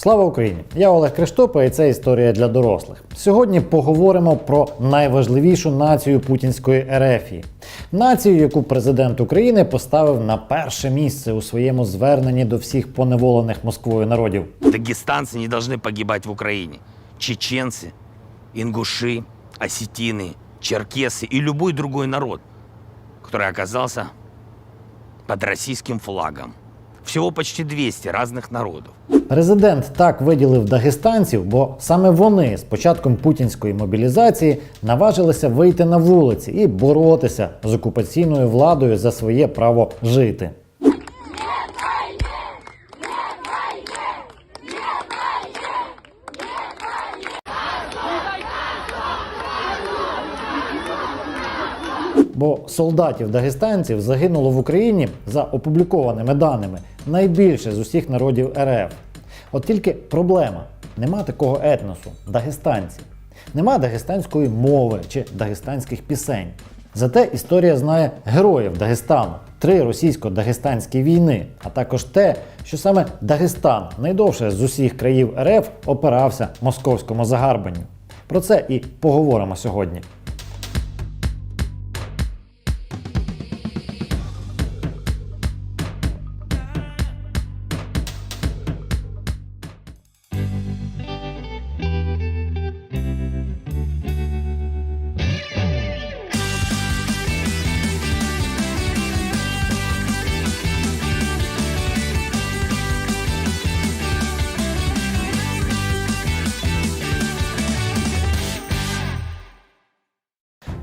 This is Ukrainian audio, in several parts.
Слава Україні! Я Олег Криштопа і це історія для дорослих. Сьогодні поговоримо про найважливішу націю путінської ерефії. Націю, яку президент України поставив на перше місце у своєму зверненні до всіх поневолених Москвою народів. Дагестанцы не должны погибать в Украине. Чеченцы, ингуши, осетины, черкесы и любой другой народ, который оказался под российским флагом. Всего почти 200 різних народів. Президент так виділив дагестанців, бо саме вони з початком путінської мобілізації наважилися вийти на вулиці і боротися з окупаційною владою за своє право жити. Бо солдатів дагестанців загинуло в Україні за опублікованими даними найбільше з усіх народів РФ. От тільки проблема: нема такого етносу дагестанці. Нема дагестанської мови чи дагестанських пісень. Зате історія знає героїв Дагестану, три російсько-дагестанські війни, а також те, що саме Дагестан найдовше з усіх країв РФ опирався московському загарбанню. Про це і поговоримо сьогодні.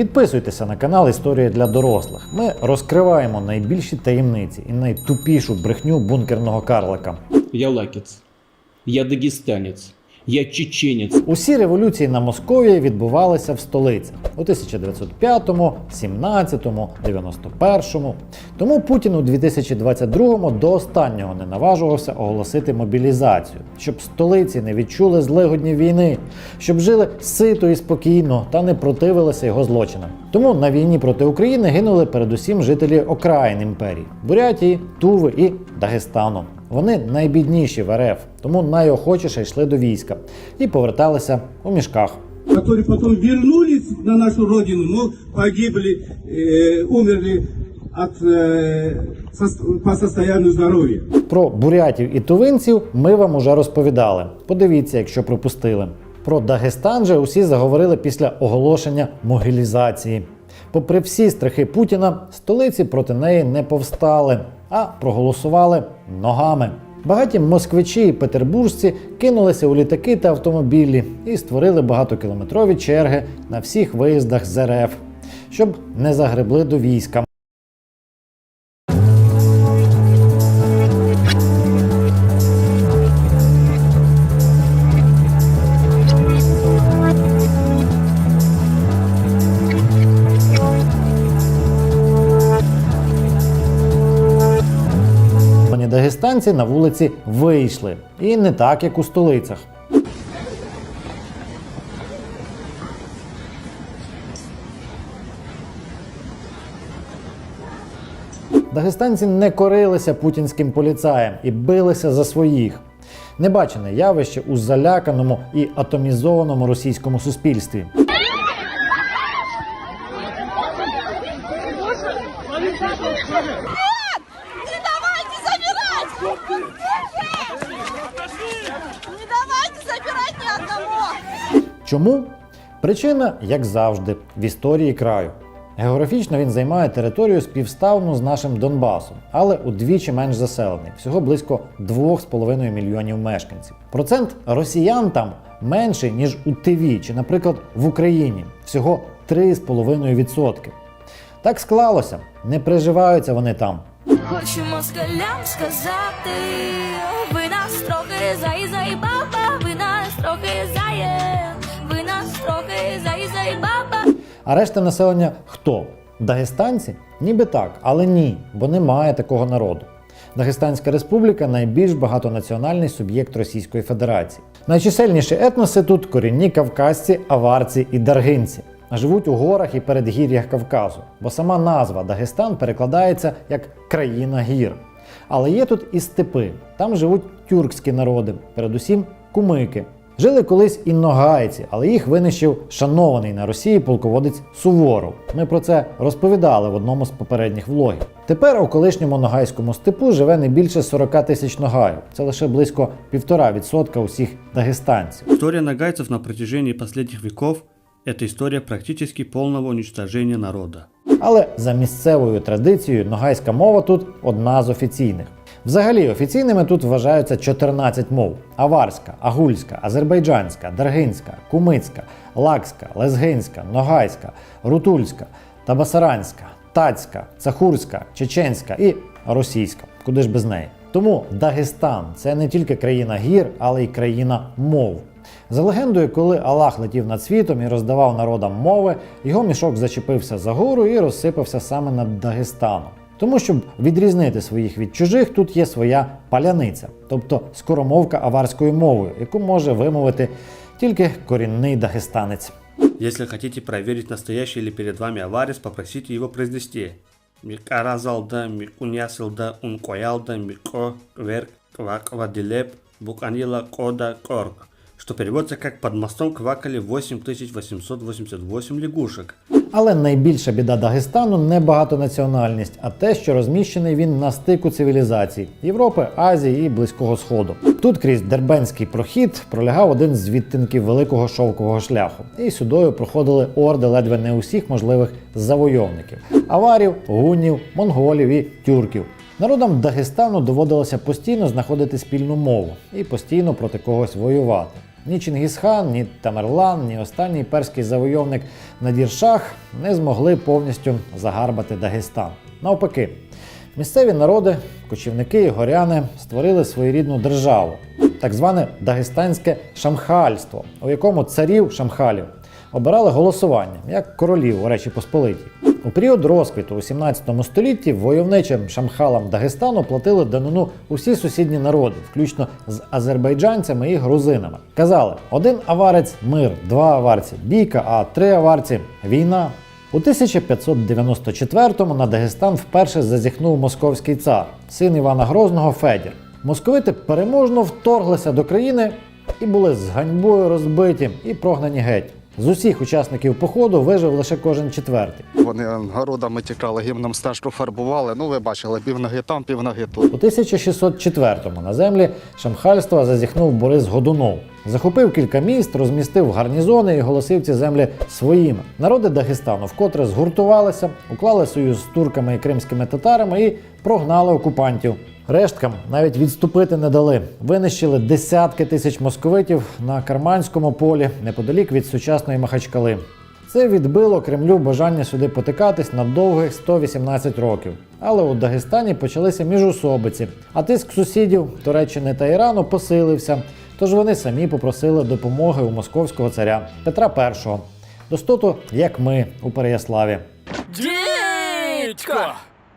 Підписуйтеся на канал Історія для дорослих. Ми розкриваємо найбільші таємниці і найтупішу брехню бункерного карлика. Я лакец. Я дагестанец. Я чеченец. Усі революції на Московії відбувалися в столицях у 1905, 17, 91. Тому Путін у 2022 до останнього не наважувався оголосити мобілізацію, щоб столиці не відчули злигодні війни, щоб жили сито і спокійно та не противилися його злочинам. Тому на війні проти України гинули передусім жителі окраїн імперії Бурятії, Туви і Дагестану. Вони найбідніші в РФ, тому найохочіше йшли до війська і поверталися у мішках. которые потом вернулись на нашу родину, но погибли, э, умерли от, э, сос- по состоянию здоровья. Про бурятів і тувинців ми вам уже розповідали. Подивіться, якщо пропустили. Про Дагестан же усі заговорили після оголошення могилізації. Попри всі страхи Путіна, столиці проти неї не повстали, а проголосували ногами. Багаті москвичі і петербуржці кинулися у літаки та автомобілі і створили багатокілометрові черги на всіх виїздах з РФ, щоб не загребли до війська. Дагестанці на вулиці вийшли. І не так, як у столицях. Дагестанці не корилися путінським поліцаєм і билися за своїх. Небачене явище у заляканому і атомізованому російському суспільстві. Чому? Причина, як завжди, в історії краю. Географічно він займає територію співставну з нашим Донбасом, але удвічі менш заселений, всього близько 2,5 мільйонів мешканців. Процент росіян там менший, ніж у ТВ чи, наприклад, в Україні всього 3,5%. Так склалося, не приживаються вони там. Хочу москалям сказати, ви нас трохи зай-зай А решта населення хто? Дагестанці? Ніби так, але ні, бо немає такого народу. Дагестанська республіка найбільш багатонаціональний суб'єкт Російської Федерації. Найчисельніші етноси тут корінні кавказці, аварці і даргинці. Живуть у горах і передгір'ях Кавказу, бо сама назва Дагестан перекладається як країна гір. Але є тут і степи. Там живуть тюркські народи, передусім кумики. Жили колись і ногайці, але їх винищив шанований на Росії полководець Суворов. Ми про це розповідали в одному з попередніх влогів. Тепер у колишньому ногайському степу живе не більше 40 тисяч ногаїв. Це лише близько 1,5% усіх дагестанців. История нагайцев на протяжении последних веков – это история практически полного уничтожения народа. Але за місцевою традицією ногайська мова тут одна з офіційних. Взагалі офіційними тут вважаються 14 мов: аварська, агульська, азербайджанська, даргинська, кумицька, лакська, лезгинська, ногайська, рутульська, табасаранська, тацька, цахурська, чеченська і російська. Куди ж без неї? Тому Дагестан це не тільки країна гір, але й країна мов. За легендою, коли Аллах летів над світом і роздавав народам мови, його мішок зачепився за гору і розсипався саме над Дагестаном. Тому, щоб відрізнити своїх від чужих, тут є своя паляниця, тобто скоромовка аварською мовою, яку може вимовити тільки корінний дагестанець. Если хотите проверить, настоящий ли перед вами аварец, попросите его произнести. Микаразалда, микунясылда, ункоялда, мико, верк, квак, вадилеп, буканила, кода, корк. Что переводится как «под мостом квакали 8888 лягушек». Але найбільша біда Дагестану не багатонаціональність, а те, що розміщений він на стику цивілізацій Європи, Азії і Близького Сходу. Тут крізь Дербенський прохід пролягав один з відтинків великого шовкового шляху, і сюдою проходили орди ледве не усіх можливих завойовників: аварів, гуннів, монголів і тюрків. Народам Дагестану доводилося постійно знаходити спільну мову і постійно проти когось воювати. Ні Чингісхан, ні Тамерлан, ні останній перський завойовник Надіршах не змогли повністю загарбати Дагестан. Навпаки, місцеві народи, кочівники і горяни створили своєрідну державу, так зване Дагестанське шамхальство, у якому царів шамхалів обирали голосуванням, як королів у Речі Посполитій. У період розквіту у 17 столітті войовничим шамхалам Дагестану платили данину усі сусідні народи, включно з азербайджанцями і грузинами. Казали: один аварець мир, два аварці бійка, а три аварці війна. У 1594-му на Дагестан вперше зазіхнув московський цар, син Івана Грозного Федір. Московити переможно вторглися до країни і були з ганьбою розбиті і прогнані геть. З усіх учасників походу вижив лише кожен четвертий. Вони городами тікали, гімном стежку фарбували. Ну, ви бачили, півноги там, півноги тут. У 1604-му на землі шамхальства зазіхнув Борис Годунов. Захопив кілька міст, розмістив гарнізони і оголосив ці землі своїми. Народи Дагестану вкотре згуртувалися, уклали союз з турками і кримськими татарами і прогнали окупантів. Решткам навіть відступити не дали. Винищили десятки тисяч московитів на Карманському полі неподалік від сучасної Махачкали. Це відбило Кремлю бажання сюди потикатись на довгих 118 років. Але у Дагестані почалися міжусобиці, а тиск сусідів Туреччини та Ірану посилився. Тож вони самі попросили допомоги у московського царя Петра І. Достоту, як ми у Переяславі.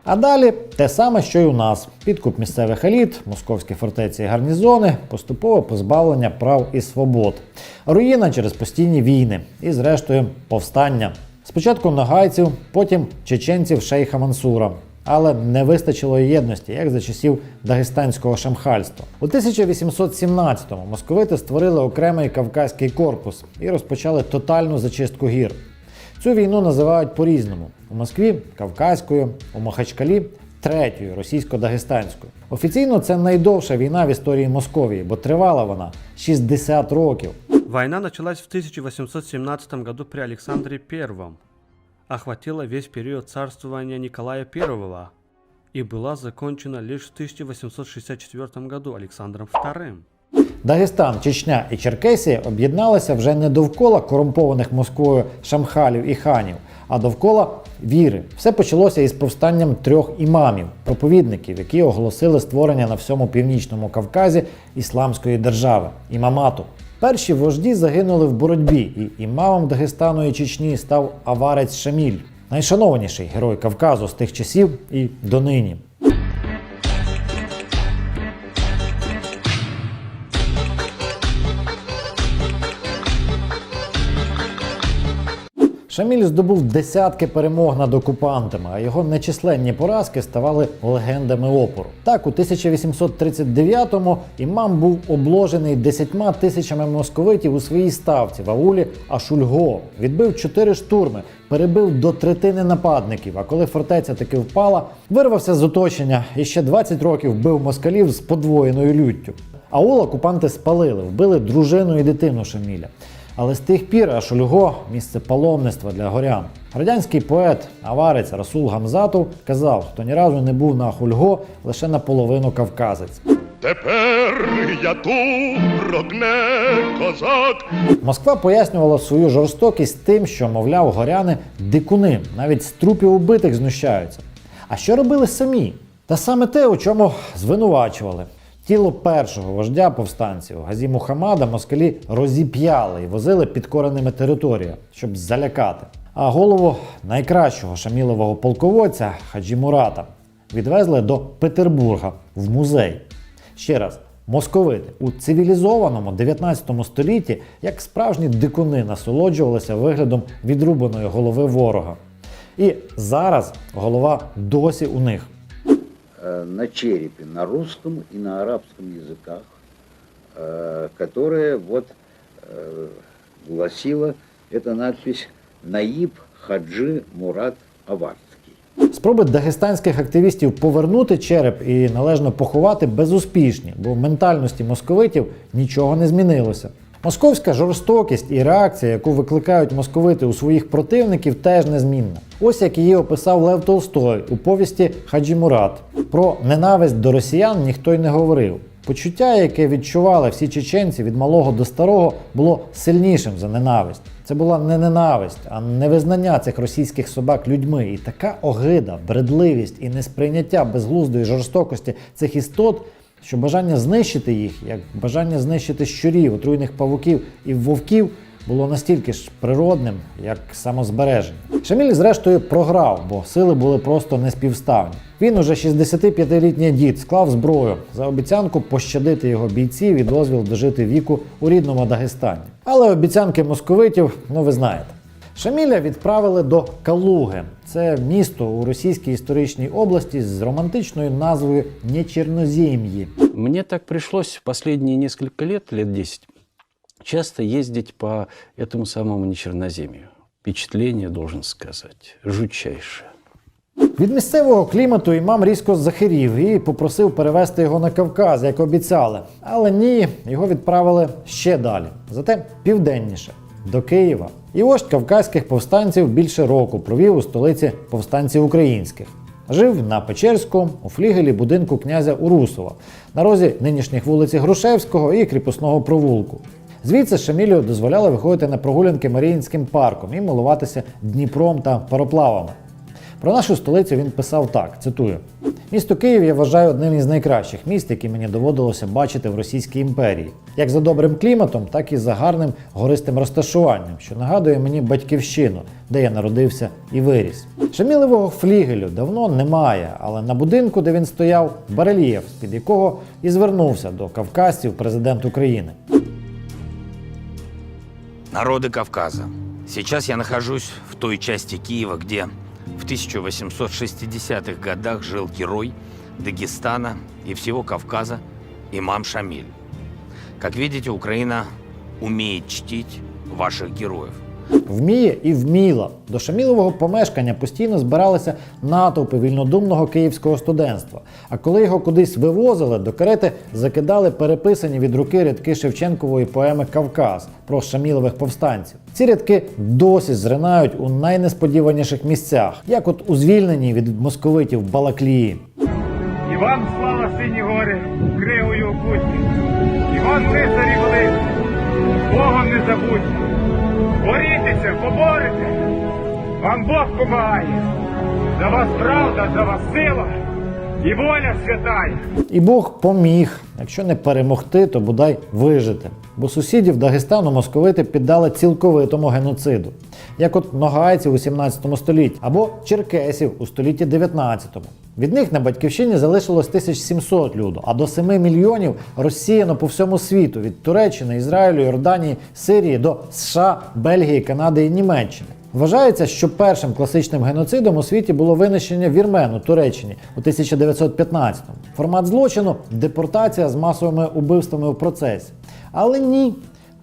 А далі те саме, що й у нас: підкуп місцевих еліт, московські фортеці і гарнізони, поступове позбавлення прав і свобод, руїна через постійні війни і, зрештою, повстання. Спочатку нагайців, потім чеченців шейха Мансура. Але не вистачило єдності, як за часів дагестанського шамхальства. У 1817-му московити створили окремий кавказький корпус і розпочали тотальну зачистку гір. Цю війну називають по-різному: у Москві Кавказькою, у Махачкалі третьою російсько-дагестанською. Офіційно це найдовша війна в історії Московії, бо тривала вона 60 років. Война началась в 1817 году при Александре I, охватила весь период царствования Николая I и была закончена лишь в 1864 году Александром II. Дагестан, Чечня і Черкесія об'єдналися вже не довкола корумпованих Москвою шамхалів і ханів, а довкола віри. Все почалося із повстанням трьох імамів, проповідників, які оголосили створення на всьому північному Кавказі ісламської держави імамату. Перші вожді загинули в боротьбі, і імамом Дагестану і Чечні став аварець Шаміль, найшанованіший герой Кавказу з тих часів і донині. Шаміль здобув десятки перемог над окупантами, а його нечисленні поразки ставали легендами опору. Так, у 1839-му імам був обложений десятьма тисячами московитів у своїй ставці в аулі Ашульго. Відбив чотири штурми, перебив до третини нападників. А коли фортеця таки впала, вирвався з оточення і ще 20 років бив москалів з подвоєною люттю. Аул окупанти спалили, вбили дружину і дитину Шаміля. Але з тих пір Ашульго місце паломництва для горян. Радянський поет, аварець Расул Гамзатов казав, хто ні разу не був на Хульго, лише наполовину кавказець. Тепер я тут, родне козак. Москва пояснювала свою жорстокість тим, що, мовляв, горяни дикуни, навіть з трупів убитих знущаються. А що робили самі? Та саме те, у чому звинувачували. Тіло першого вождя повстанців Газі Мухаммада москалі розіп'яли і возили підкореними територіями, щоб залякати. А голову найкращого шамілового полководця Хаджі Мурата відвезли до Петербурга в музей. Ще раз, московити у цивілізованому 19 столітті, як справжні дикуни, насолоджувалися виглядом відрубаної голови ворога. І зараз голова досі у них. э, на черепе на русском и на арабском языках, э, которая вот э, гласила эта надпись «Наиб Хаджи Мурат Аварский». Спроби дагестанських активістів повернути череп і належно поховати безуспішні, бо в ментальності московитів нічого не змінилося. Московська жорстокість і реакція, яку викликають московити у своїх противників, теж незмінна. Ось як її описав Лев Толстой у повісті Хаджі Мурат. Про ненависть до росіян ніхто й не говорив. Почуття, яке відчували всі чеченці від малого до старого, було сильнішим за ненависть. Це була не ненависть, а невизнання цих російських собак людьми. І така огида, бредливість і несприйняття безглуздої жорстокості цих істот, що бажання знищити їх, як бажання знищити щурів, отруйних павуків і вовків, було настільки ж природним, як самозбереження. Шаміль, зрештою, програв, бо сили були просто неспівставні. Він уже 65-літній дід склав зброю за обіцянку пощадити його бійців і дозвіл дожити віку у рідному Дагестані. Але обіцянки московитів, ну ви знаєте. Шаміля відправили до Калуги. Це місто у російській історичній області з романтичною назвою Нечернозем'ї. Мне так пришлось в последние несколько лет, лет 10, часто ездить по этому самому Нечерноземью. Впечатление, должен сказать, жутчайшее. Від місцевого клімату імам різко захирів і попросив перевезти його на Кавказ, як обіцяли. Але ні, його відправили ще далі, зате південніше, до Києва. І вождь кавказьких повстанців більше року провів у столиці повстанців українських. Жив на Печерську у флігелі будинку князя Урусова на розі нинішніх вулиці Грушевського і кріпосного провулку. Звідси Шамілю дозволяли виходити на прогулянки Маріїнським парком і милуватися Дніпром та пароплавами. Про нашу столицю він писав так: цитую: місто Київ я вважаю одним із найкращих міст, які мені доводилося бачити в Російській імперії, як за добрим кліматом, так і за гарним гористим розташуванням, що нагадує мені батьківщину, де я народився і виріс. Шамілевого флігелю давно немає, але на будинку, де він стояв, барельєф, з-під якого і звернувся до кавказців президент України. Народы Кавказа. Сейчас я нахожусь в той части Киева, где в 1860-х годах жил герой Дагестана и всего Кавказа имам Шамиль. Как видите, Украина умеет чтить ваших героев. Вміє і вміла. До Шамілового помешкання постійно збиралися натовпи вільнодумного київського студентства. А коли його кудись вивозили, до карети закидали переписані від руки рядки Шевченкової поеми Кавказ про Шамілових повстанців. Ці рядки досі зринають у найнесподіваніших місцях, як от у звільненні від московитів Балаклії. І вам слава сині гори, кривою окутні. І вам лицарі великі, Богом не забудьте. Борітеся, поборете. Вам Бог помагає. За вас правда, за вас сила і воля святая. І Бог поміг, якщо не перемогти, то бодай вижити. Бо сусідів Дагестану московити піддали цілковитому геноциду, як от ногайців у 17 столітті або черкесів у столітті 19. Від них на батьківщині залишилось 1700 люду, а до 7 мільйонів розсіяно по всьому світу від Туреччини, Ізраїлю, Йорданії, Сирії до США, Бельгії, Канади і Німеччини. Вважається, що першим класичним геноцидом у світі було винищення вірмен у Туреччині у 1915-му. Формат злочину депортація з масовими убивствами у процесі. Але ні.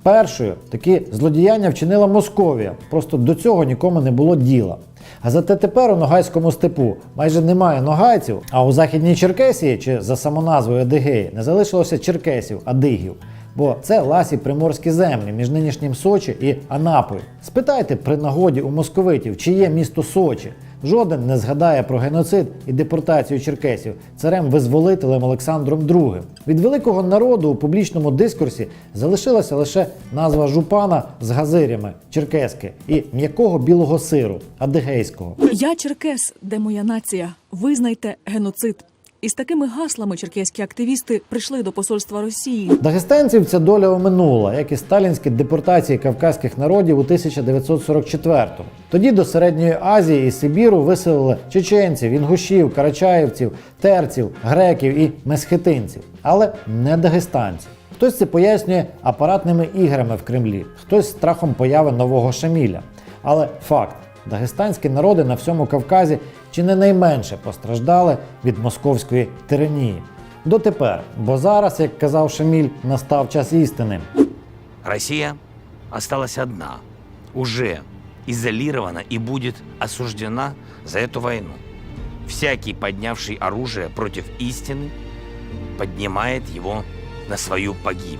Першою такі злодіяння вчинила Московія. Просто до цього нікому не було діла. А зате тепер у Ногайському степу майже немає ногайців, а у західній Черкесії чи за самоназвою Адигеї не залишилося черкесів, адигів. Бо це ласі приморські землі між нинішнім Сочі і Анапою. Спитайте при нагоді у московитів, чи є місто Сочі. Жоден не згадає про геноцид і депортацію черкесів царем-визволителем Олександром II. Від великого народу у публічному дискурсі залишилася лише назва жупана з газирями черкески і м'якого білого сиру адигейського. Я черкес, де моя нація. Визнайте геноцид. Із такими гаслами черкеські активісти прийшли до посольства Росії. Дагестанців ця доля оминула, як і сталінські депортації кавказьких народів у 1944-му. Тоді до Середньої Азії і Сибіру виселили чеченців, інгушів, карачаївців, терців, греків і месхетинців, але не дагестанців. Хтось це пояснює апаратними іграми в Кремлі, хтось страхом появи нового Шаміля. Але факт. Дагестанські народи на всьому Кавказі чи не найменше постраждали від московської тиранії. Дотепер, бо зараз, як казав Шаміль, настав час істини. Россия осталась одна, уже изолирована и будет осуждена за эту войну. Всякий, поднявший оружие против истины, поднимает его на свою погибель.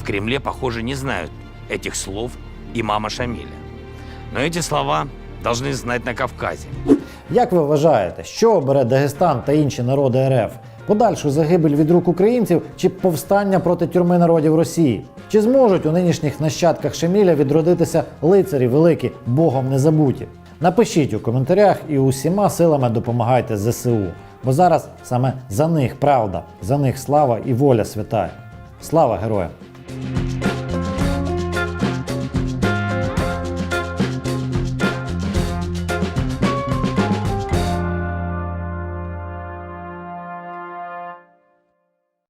В Кремле, похоже, не знают этих слов имама Шамиля. Но эти слова должны знать на Кавказе. Як ви вважаєте, що обере Дагестан та інші народи РФ? Подальшу загибель від рук українців чи повстання проти тюрми народів Росії? Чи зможуть у нинішніх нащадках Шеміля відродитися лицарі великі, Богом не забуті? Напишіть у коментарях і усіма силами допомагайте ЗСУ. Бо зараз саме за них правда, за них слава і воля святая. Слава героям!